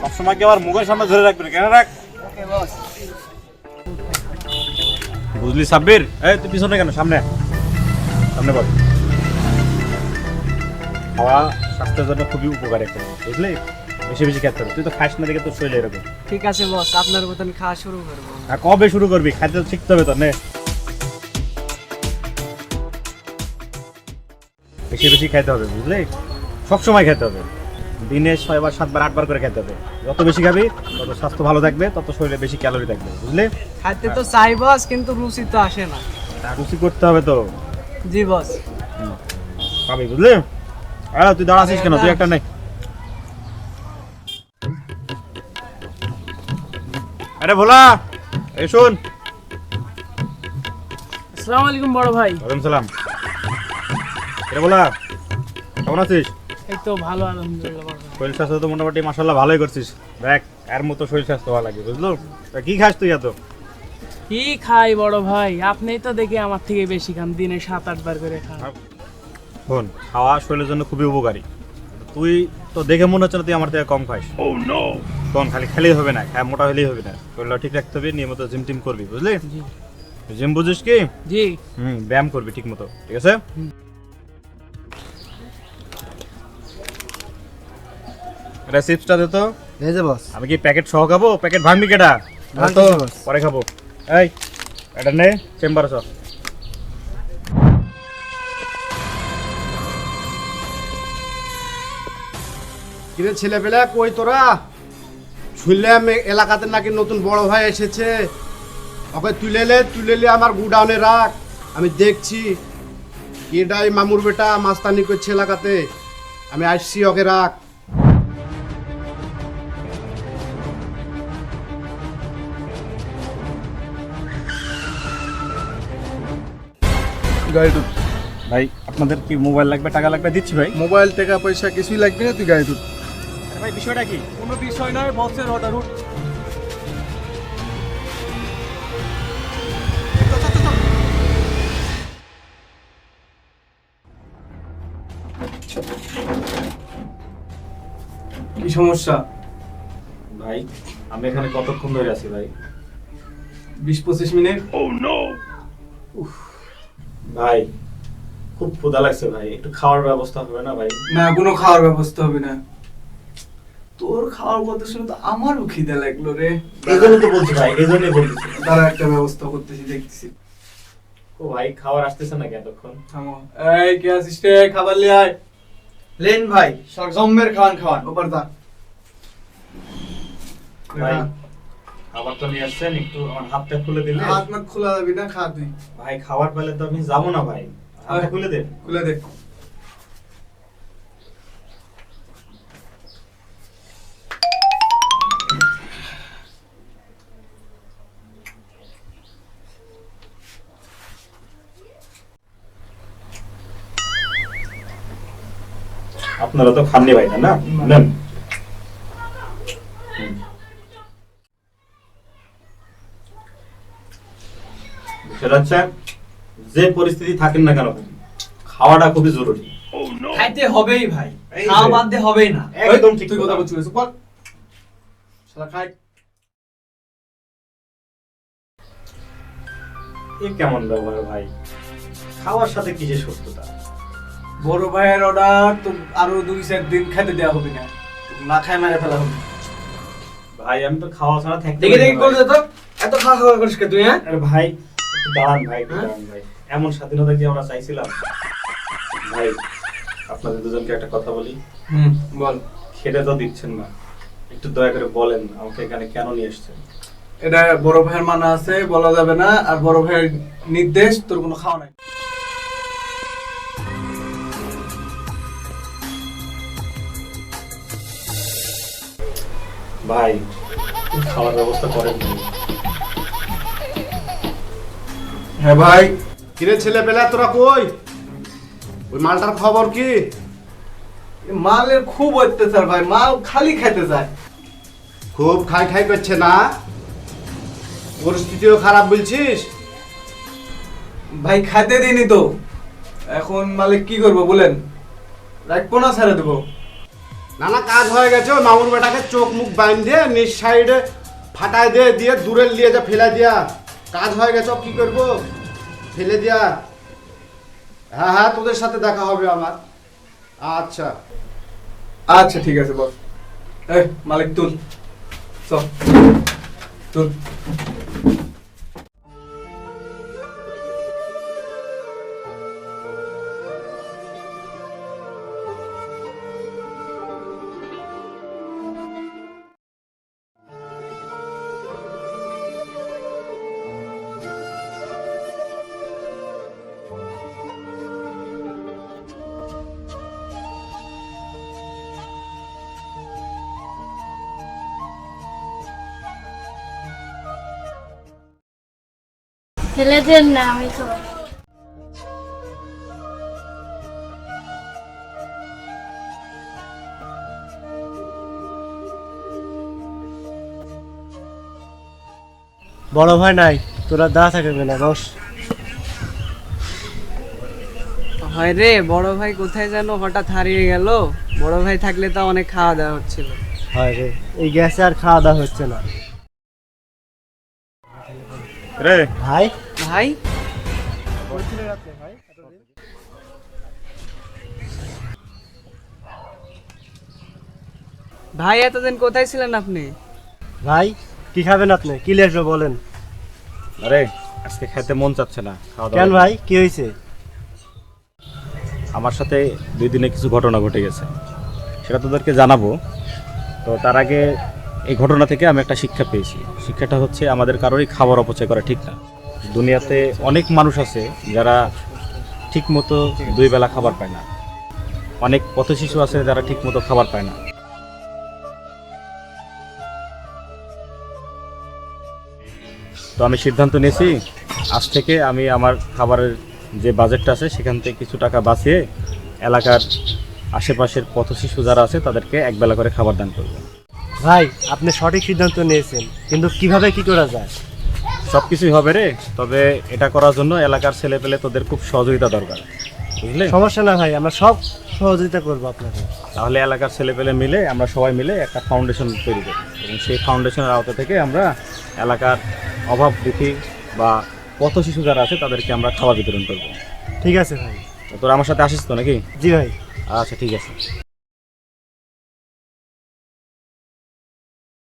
সবসময় কি আমার মুখের সামনে ধরে রাখবেন কেন রাখ? বুঝলি সাব্বির? এই তুই পিছনে কেন? সামনে। সামনে বল। খাওয়া স্বাস্থ্যের জন্য খুবই উপকারী একটা বুঝলি? বেশি বেশি খেতে হবে। তুই তো খাস না দেখে তোর শরীর এরকম। ঠিক আছে বস আপনার মতন খাওয়া শুরু করব। আর কবে শুরু করবি? খাইতে শিখতে হবে তো নে। বেশি বেশি খেতে হবে বুঝলি? সবসময় খেতে হবে। দিনে ছয়বার সাতবার আটবার করে খেতে হবে। যত বেশি খাবি তত স্বাস্থ্য ভালো থাকবে তত শরীরে বেশি ক্যালোরি থাকবে বুঝলি? খাইতে তো চাই বস কিন্তু রুচি তো আসে না। রুচি করতে হবে তো। জি বস। পাবি বুঝলি? আরে তুই দাঁড়াছিস কেন? তুই একটা নে। আরে ভোলা এই শোন। আসসালামু আলাইকুম বড় ভাই। ওয়ালাইকুম সালাম। আরে ভোলা কেমন আছিস? এই তো ভালো আলহামদুলিল্লাহ শরীর স্বাস্থ্য তো মোটামুটি মাসাল্লাহ ভালোই করছিস। দেখ এর মতো শরীর স্বাস্থ্য ভালো লাগে বুঝলো? তা কি খাস তুই এত? কি খাই বড় ভাই? আপনিই তো দেখি আমার থেকে বেশি খান দিনে সাত আট বার করে খান। শোন খাওয়া শরীরের জন্য খুবই উপকারী। তুই তো দেখে মনে হচ্ছে না তুই আমার থেকে কম খাইস শোন খালি খেলেই হবে না খায় মোটা হলেই হবে না। শরীরটা ঠিক রাখতে হবে নিয়মিত জিম টিম করবি বুঝলি? জিম বুঝিস কি? জি। হুম ব্যায়াম করবি ঠিক মতো ঠিক আছে? এটা চিপসটা দে তো। এই যে বস। আমি কি প্যাকেট সহ খাব? প্যাকেট ভাঙবি কেটা তো পরে খাব। এই এটা নে চেম্বারে সব কিরে ছেলে পেলে কই তোরা? শুনলাম এলাকাতে নাকি নতুন বড় ভাই এসেছে। ওকে তুলে লে তুলে লে আমার গুডাউনে রাখ। আমি দেখছি। এটাই মামুর বেটা মাস্তানি করছে এলাকাতে। আমি আসছি ওকে রাখ। গাড়ি ঢুক। ভাই আপনাদের কি মোবাইল লাগবে টাকা লাগবে? দিচ্ছি ভাই। মোবাইল টাকা পয়সা কিছুই লাগবে না তুই গাড়ি ঢুক। ভাই বিষয়টা কি? কোনো বিষয় নয় বসের অর্ডার উঠ। কি সমস্যা? ভাই আমি এখানে কতক্ষণ ধরে আছি ভাই? বিশ পঁচিশ মিনিট। ভাই খুব ক্ষুধা লাগছে ভাই। একটু খাওয়ার ব্যবস্থা হবে না ভাই? না কোনো খাওয়ার ব্যবস্থা হবে না। তোর খাওয়ার কথা শুনে তো আমারও খিদে লাগল রে। এই জন্য তো বলছি ভাই এই জন্যই বলতেছি। তারা একটা ব্যবস্থা করতেছি দেখতেছি। ও ভাই খাবার আসতেছে নাকি এতক্ষণ? থামো। এই কে আসিস রে? খাবার লিয়ে আয়। লেন ভাই জম্মের খাওয়ান খাওয়ান। ওপার দা। ভাই খাবার তো নিয়ে আসছেন একটু আমার হাতটা খুলে দিলে। হাত না খোলা যাবি না খা তুই। ভাই খাবার পেলে তো আমি যাব না ভাই। হাতটা খুলে দে। খুলে দে। আপনারা তো খাননি ভাই না? নেন। সেটা হচ্ছে যে পরিস্থিতি থাকেন না কেন খাওয়াটা খুবই জরুরি। খাইতে হবেই ভাই যে। খাওয়া বাদ দিয়ে হবেই না। একদম ঠিক তুই কথা বলছিস বল। শালা খাই। এ কেমন ব্যবহার ভাই? খাওয়ার সাথে কিসের সত্যতা? বড় ভাইয়ের অর্ডার তো আরও দুই চার দিন খেতে দেওয়া হবে না। না খায় মেরে ফেলা হবে ভাই আমি তো খাওয়া ছাড়া থাকতে দেখি দেখি ভাই। তো এত খাওয়া খাওয়া করিস কে তুই হ্যাঁ? আরে ভাই দাঁড়ান ভাই দাঁড়ান ভাই। এমন স্বাধীনতা কি আমরা চাইছিলাম? ভাই আপনাদের দুজনকে একটা কথা বলি। হুম বল। খেতে তো দিচ্ছেন না। একটু দয়া করে বলেন আমাকে এখানে কেন নিয়ে এসেছেন? এটা বড় ভাইয়ের মানা আছে বলা যাবে না। আর বড় ভাইয়ের নির্দেশ তোর কোনো খাওয়া নাই। ভাই খাওয়ার ব্যবস্থা করেন হ্যাঁ ভাই। কিরে ছেলে পেলে তোরা কই? ওই মালটার খবর কি? মালের খুব অত্যাচার ভাই মাল খালি খেতে যায় খুব খাই খাই করছে না? পরিস্থিতিও খারাপ বলছিস? ভাই খাইতে দিইনি তো। এখন মালিক কি করব বলেন? রাখব না ছেড়ে দেবো। না না কাজ হয়ে গেছে ওই মামুর বেটাকে চোখ মুখ বাঁধে নিজ সাইডে ফাটাই দিয়ে দিয়ে দূরে নিয়ে যা ফেলে দিয়া। কাজ হয়ে গেছে কি করব? ফেলে দিয়া। হ্যাঁ হ্যাঁ তোদের সাথে দেখা হবে আমার। আচ্ছা। আচ্ছা ঠিক আছে বল এই, মালিক, তুল। চল। তুল। ফেলে দেন না আমি তো বড় ভাই নাই তোরা দা থাকবে না বস? হয় রে বড় ভাই কোথায় যেন হঠাৎ হারিয়ে গেল। বড় ভাই থাকলে তো অনেক খাওয়া দাওয়া হচ্ছিল। হয় রে এই গ্যাসে আর খাওয়া দাওয়া হচ্ছে না। রে। ভাই। ভাই। ভাই এতদিন কোথায় ছিলেন আপনি? ভাই কি খাবেন আপনি? কি লেখবে বলেন। আরে আজকে খেতে মন চাচ্ছে না খাওয়া কেন ভাই কি হয়েছে? আমার সাথে দুই দিনে কিছু ঘটনা ঘটে গেছে। সেটা তোদেরকে জানাব। তো তার আগে এই ঘটনা থেকে আমি একটা শিক্ষা পেয়েছি। শিক্ষাটা হচ্ছে আমাদের কারোরই খাবার অপচয় করা ঠিক না। দুনিয়াতে অনেক মানুষ আছে যারা ঠিক মতো দুই বেলা খাবার পায় না। অনেক পথ শিশু আছে যারা ঠিক মতো খাবার পায় না। তো আমি সিদ্ধান্ত নিয়েছি, আজ থেকে আমি আমার খাবারের যে বাজেটটা আছে সেখান থেকে কিছু টাকা বাঁচিয়ে এলাকার আশেপাশের পথ শিশু যারা আছে তাদেরকে একবেলা করে খাবার দান করব। ভাই আপনি সঠিক সিদ্ধান্ত নিয়েছেন কিন্তু কীভাবে কি করা যায়? সব কিছুই হবে রে তবে এটা করার জন্য এলাকার ছেলে পেলে তোদের খুব সহযোগিতা দরকার বুঝলে? সমস্যা না ভাই আমরা সব সহযোগিতা করব আপনাকে তাহলে এলাকার ছেলে পেলে মিলে আমরা সবাই মিলে একটা ফাউন্ডেশন তৈরি করি এবং সেই ফাউন্ডেশনের আওতা থেকে আমরা এলাকার অভাব দুঃখী বা পথ শিশু যারা আছে তাদেরকে আমরা খাবার বিতরণ করব। ঠিক আছে ভাই। তোরা আমার সাথে আসিস তো নাকি? জি ভাই। আচ্ছা ঠিক আছে।